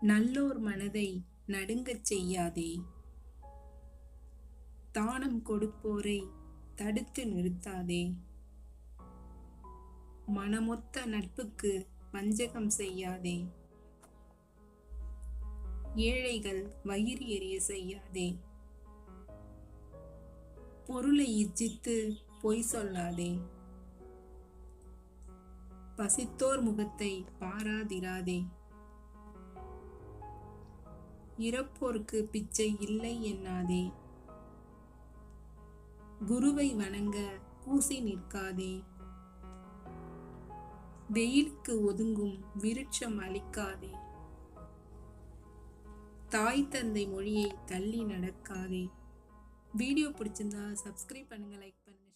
நல்லோர் மனதை நடுங்கச் செய்யாதே. தானம் கொடுப்போரை தடுத்து நிறுத்தாதே. மனமொத்த நட்புக்கு வஞ்சகம் செய்யாதே. ஏழைகள் வயிறு எரிய செய்யாதே. பொருளை இச்சித்து பொய் சொல்லாதே. பசித்தோர் முகத்தை பாராதிராதே. இறப்போர்க்கு பிச்சை இல்லை எண்ணாதே குருவை வணங்க கூசி நிற்காதே? வெயிலுக்கு ஒதுங்கும் விருட்சம் அளிக்காதே தாய் தந்தை மொழியை தள்ளி நடக்காதே? வீடியோ பிடிச்சிருந்தா சப்ஸ்கிரைப் பண்ணுங்க லைக்